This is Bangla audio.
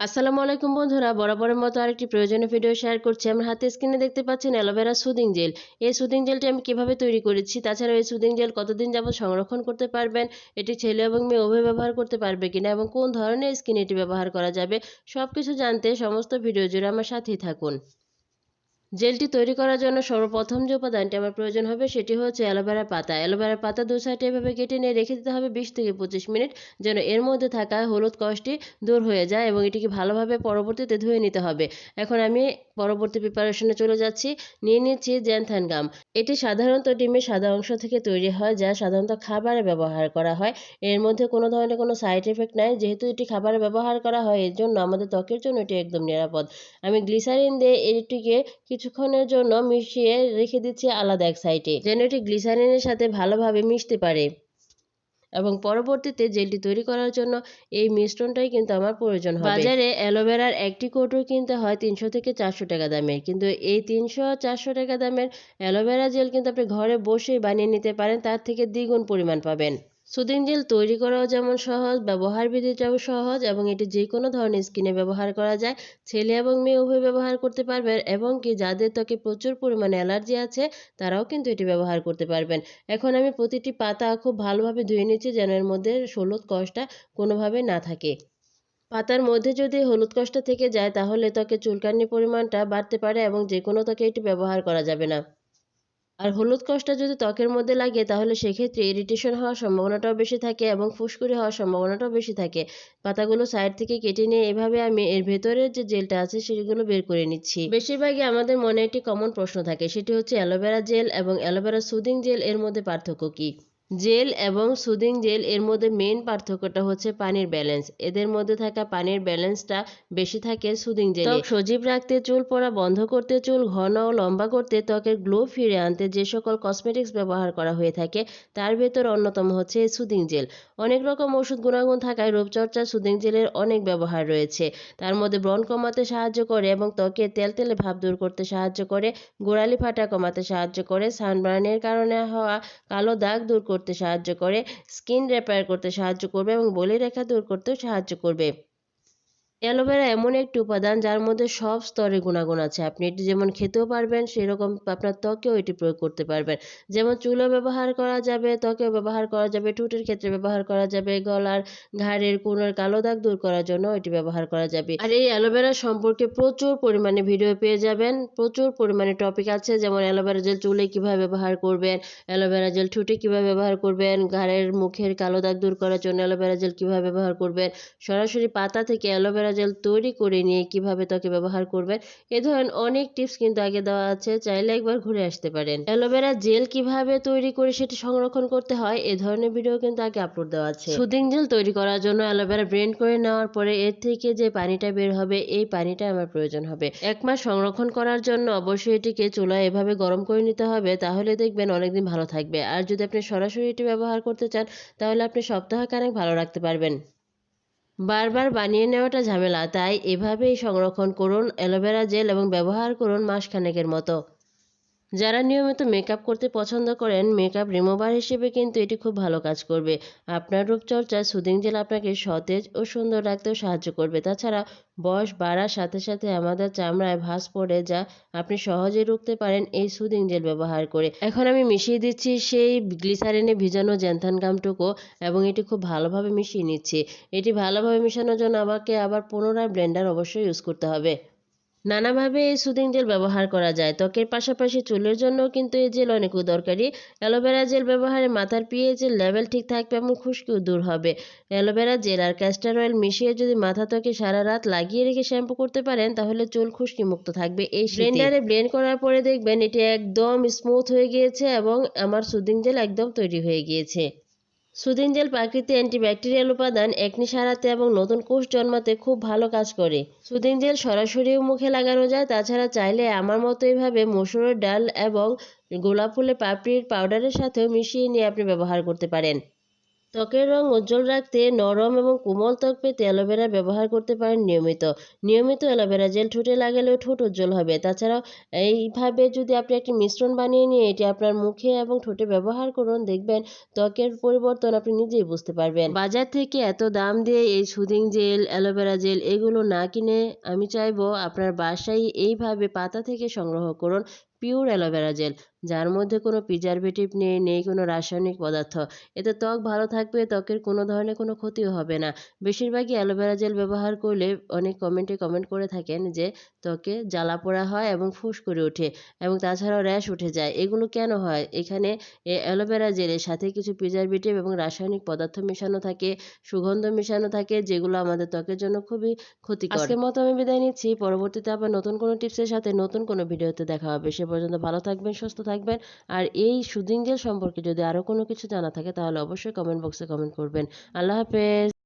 আসসালামু আলাইকুম বন্ধুরা, বরাবরের মতো আরেকটি প্রয়োজনীয় ভিডিও শেয়ার করছি। আমার হাতে স্ক্রিনে দেখতে পাচ্ছেন অ্যালোভেরা সুদিং জেল এই সুদিং জেলটি আমি কীভাবে তৈরি করেছি তাছাড়া এই সুদিং জেল কতদিন যাবত সংরক্ষণ করতে পারবেন, এটি ছেলে এবং মেয়ে উভয় ব্যবহার করতে পারবে কিনা এবং কোন ধরনের স্কিন এটি ব্যবহার করা যাবে সব কিছু জানতে সমস্ত ভিডিও জুড়ে আমার সাথেই থাকুন। জেলটি তৈরি করার জন্য সর্বপ্রথম যে উপাদানটি আমার প্রয়োজন হবে সেটি হচ্ছে অ্যালোভেরা পাতা। অ্যালোভেরা পাতা দু সাইডে এভাবে কেটে নিয়ে রেখে দিতে হবে বিশ থেকে পঁচিশ মিনিট, যেন এর মধ্যে থাকা হলুদ কষটি দূর হয়ে যায় এবং এটিকে ভালোভাবে পরবর্তীতে ধুয়ে নিতে হবে। এখন আমি পরবর্তী প্রিপারেশনে চলে যাচ্ছি। নিয়ে নিচ্ছি জ্যানথান গাম এটি সাধারণত ডিমের সাদা অংশ থেকে তৈরি হয়, যা সাধারণত খাবারে ব্যবহার করা হয়। এর মধ্যে কোনো ধরনের কোনো সাইড এফেক্ট নাই, যেহেতু এটি খাবারে ব্যবহার করা হয়, এর জন্য আমাদের ত্বকের জন্য এটি একদম নিরাপদ। আমি গ্লিসারিন দিয়ে এটিকে কিছুক্ষণের জন্য মিশিয়ে রেখে দিচ্ছি আলাদা এক সাইডে। যেন এটি গ্লিসারিনের সাথে ভালোভাবে মিশতে পারে। এবং পরবর্তীতে জেলটি তৈরি করার জন্য এই মিশ্রণটাই কিন্তু আমার প্রয়োজন হবে। বাজারে অ্যালোভেরার একটি কৌটো কিনতে হয় তিনশো থেকে চারশো টাকা দামের। কিন্তু এই তিনশো চারশো টাকা দামের অ্যালোভেরা জেল কিন্তু আপনি ঘরে বসেই বানিয়ে নিতে পারেন, তার থেকে দ্বিগুণ পরিমাণ পাবেন। সুদিং জেল তৈরি করাও যেমন সহজ, ব্যবহার বিধিটাও সহজ এবং এটি যে কোনো ধরনের স্কিনে ব্যবহার করা যায়। ছেলে এবং মেয়ে উভয় ব্যবহার করতে পারবেন এবং কি যাদের ত্বকে প্রচুর পরিমাণে অ্যালার্জি আছে, তারাও কিন্তু এটি ব্যবহার করতে পারবেন। এখন আমি প্রতিটি পাতা খুব ভালোভাবে ধুয়ে নিচ্ছি যেন এর মধ্যে হলুদ কষটা কোনোভাবে না থাকে। পাতার মধ্যে যদি হলুদ কষটা থেকে যায়, তাহলে ত্বকে চুলকানির পরিমাণটা বাড়তে পারে এবং যে কোনো ত্বকে এটি ব্যবহার করা যাবে না। আর হলুদ কষটা যদি ত্বকের মধ্যে লাগে, তাহলে সেক্ষেত্রে ইরিটেশন হওয়ার সম্ভাবনাটাও বেশি থাকে এবং ফুসকুড়ি হওয়ার সম্ভাবনাটাও বেশি থাকে। পাতাগুলো সাইড থেকে কেটে নিয়ে এভাবে আমি এর ভেতরের যে জেলটা আছে, সেগুলো বের করে নিচ্ছি। বেশিরভাগই আমাদের মনে একটি কমন প্রশ্ন থাকে, সেটি হচ্ছে অ্যালোভেরা জেল এবং অ্যালোভেরা সুদিং জেল এর মধ্যে পার্থক্য কী? জেল এবং সুদিং জেল এর মধ্যে মেন পার্থক্যটা হচ্ছে পানির ব্যালেন্স এদের মধ্যে থাকা পানির ব্যালেন্সটা বেশি থাকে সুদিং জেলে। সজীব রাখতে, চুল পড়া বন্ধ করতে, চুল ঘন ও লম্বা করতে, ত্বকের গ্লো ফিরে আনতে যে সকল কসমেটিক্স ব্যবহার করা হয়ে থাকে, তার ভেতর অন্যতম হচ্ছে সুদিং জেল। অনেক রকম ওষুধ গুণাগুণ থাকায় রূপচর্চা সুদিং জেলের অনেক ব্যবহার রয়েছে। তার মধ্যে ব্রণ কমাতে সাহায্য করে এবং ত্বকে তেল তেলে ভাব দূর করতে সাহায্য করে, গোড়ালি ফাটা কমাতে সাহায্য করে সানবার্নের কারণে হওয়া কালো দাগ দূর করতে সাহায্য করে স্কিন রিপেয়ার করতে সাহায্য করবে এবং বলিরেখা দূর করতেও সাহায্য করবে। অ্যালোভেরা এমন একটি উপাদান যার মধ্যে সব স্তরে গুণাগুণ আছে। আপনি এটি যেমন খেতেও পারবেন, সেরকম আপনার ত্বকেও এটি প্রয়োগ করতে পারবেন। যেমন চুলও ব্যবহার করা যাবে, ত্বকেও ব্যবহার করা যাবে, ঠোঁটের ক্ষেত্রে ব্যবহার করা যাবে, গলার ঘাড়ের কোনোর কালো দাগ দূর করার জন্য এটি ব্যবহার করা যাবে। আর এই অ্যালোভেরা সম্পর্কে প্রচুর পরিমাণে ভিডিও পেয়ে যাবেন। প্রচুর পরিমাণে টপিক আছে, যেমন অ্যালোভেরা জেল চুলে কীভাবে ব্যবহার করবেন, অ্যালোভেরা জেল ঠোঁটে কীভাবে ব্যবহার করবেন, ঘাড়ের মুখের কালো দাগ দূর করার জন্য অ্যালোভেরা জেল কীভাবে ব্যবহার করবেন। সরাসরি পাতা থেকে অ্যালোভেরা অ্যালোভেরা জেল তৈরি করে নিয়ে কীভাবে ত্বকে ব্যবহার করবেন, এ ধরনের অনেক টিপস কিন্তু আগে দেওয়া আছে, চাইলে একবার ঘুরে আসতে পারেন। অ্যালোভেরা জেল কীভাবে তৈরি করে সেটি সংরক্ষণ করতে হয়, এ ধরনের ভিডিও কিন্তু আগে আপলোড দেওয়া আছে। সুদিং জেল তৈরি করার জন্য অ্যালোভেরা ব্রেন্ড করে নেওয়ার পরে এর থেকে যে পানিটা বের হবে, এই পানিটা আমার প্রয়োজন হবে। এক মাস সংরক্ষণ করার জন্য অবশ্যই এটিকে চুলায় এভাবে গরম করে নিতে হবে, তাহলে দেখবেন অনেকদিন ভালো থাকবে। আর যদি আপনি সরাসরি এটি ব্যবহার করতে চান, তাহলে আপনি সপ্তাহ সপ্তাহখানেক ভালো রাখতে পারবেন। বারবার বানিয়ে নেওয়াটা ঝামেলা, তাই এভাবেই সংরক্ষণ করুন, অ্যালোভেরা জেল এবং ব্যবহার করুন মাসখানেকের মতো। যারা নিয়মিত মেকআপ করতে পছন্দ করেন, মেকআপ রিমুভার হিসেবে কিন্তু এটি খুব ভালো কাজ করবে। আপনার রূপচর্চায় সুদিং জেল আপনাকে সতেজ ও সুন্দর রাখতেও সাহায্য করবে। তাছাড়া বয়স বাড়ার সাথে সাথে আমাদের চামড়ায় ভাঁজ পড়ে যা আপনি সহজেই রুখতে পারেন এই সুদিং জেল ব্যবহার করে। এখন আমি মিশিয়ে দিচ্ছি সেই গ্লিসারিনে ভিজানো জ্যান্থান গামটুকু এবং এটি খুব ভালোভাবে মিশিয়ে নিচ্ছি। এটি ভালোভাবে মেশানোর জন্য আমাকে আবার পুনরায় ব্লেন্ডার অবশ্যই ইউজ করতে হবে। নানাভাবে এই সুদিং জেল ব্যবহার করা যায়। ত্বকের পাশাপাশি চুলের জন্য কিন্তু এই জেল অনেক দরকারি। অ্যালোভেরা জেল ব্যবহারে মাথার পিএইচের লেভেল ঠিক থাকবে এবং খুশকিও দূর হবে। অ্যালোভেরা জেল আর ক্যাস্টার অয়েল মিশিয়ে যদি মাথা ত্বকে সারা রাত লাগিয়ে রেখে শ্যাম্পু করতে পারেন, তাহলে চুল খুশকি মুক্ত থাকবে। এই ব্লেন্ডারে ব্লেন্ড করার পরে দেখবেন এটি একদম স্মুথ হয়ে গিয়েছে এবং আমার সুদিং জেল একদম তৈরি হয়ে গিয়েছে। সুদিন জেল প্রাকৃতিক অ্যান্টিব্যাকটেরিয়াল উপাদান একনি সারাতে এবং নতুন কোষ জন্মাতে খুব ভালো কাজ করে। সুদিন জেল সরাসরিও মুখে লাগানো যায়, তাছাড়া চাইলে আমার মতো এইভাবে মসুরের ডাল এবং গোলাপ ফুলের পাপড়ির পাউডারের সাথেও মিশিয়ে নিয়ে আপনি ব্যবহার করতে পারেন। ত্বকের রং উজ্জ্বল রাখতে নরম এবং কোমল ত্বক পেতে অ্যালোভেরা ব্যবহার করতে পারেন নিয়মিত। নিয়মিত অ্যালোভেরা জেল ঠোঁটে লাগালেও ঠোঁট উজ্জ্বল হবে। তাছাড়াও এইভাবে যদি আপনি একটি মিশ্রণ বানিয়ে নিয়ে এটি আপনার মুখে এবং ঠোঁটে ব্যবহার করুন, দেখবেন ত্বকের পরিবর্তন আপনি নিজেই বুঝতে পারবেন। বাজার থেকে এত দাম দিয়ে এই সুদিং জেল, অ্যালোভেরা জেল এগুলো না কিনে আমি চাইব আপনার বাসায় এইভাবে পাতা থেকে সংগ্রহ করুন। পিওর অ্যালোভেরা জেল যার মধ্যে কোনো প্রিজারভেটিভ নেই নেই কোনো রাসায়নিক পদার্থ। এতে ত্বক ভালো থাকবে, ত্বকের কোনো ধরনের কোনো ক্ষতিও হবে না। বেশিরভাগই অ্যালোভেরা জেল ব্যবহার করলে অনেক কমেন্টে কমেন্ট করে থাকেন যে ত্বকে জ্বালা পোড়া হয় এবং ফুস করে ওঠে এবং তাছাড়াও র্যাশ উঠে যায়। এগুলো কেন হয়? এখানে অ্যালোভেরা জেলের সাথে কিছু প্রিজারভেটিভ এবং রাসায়নিক পদার্থ মেশানো থাকে, সুগন্ধ মেশানো থাকে, যেগুলো আমাদের ত্বকের জন্য খুবই ক্ষতিকর। আজকের মতো আমি বিদায় নিচ্ছি। পরবর্তীতে আবার নতুন কোনো টিপসের সাথে নতুন কোনো ভিডিওতে দেখা হবে। সে পর্যন্ত ভালো থাকবেন, সুস্থ থাকবেন। আর এই সুদিন জেল সম্পর্কে যদি আরও কোনো কিছু জানা থাকে, তাহলে অবশ্যই কমেন্ট বক্সে কমেন্ট করবেন। আল্লাহ হাফেজ।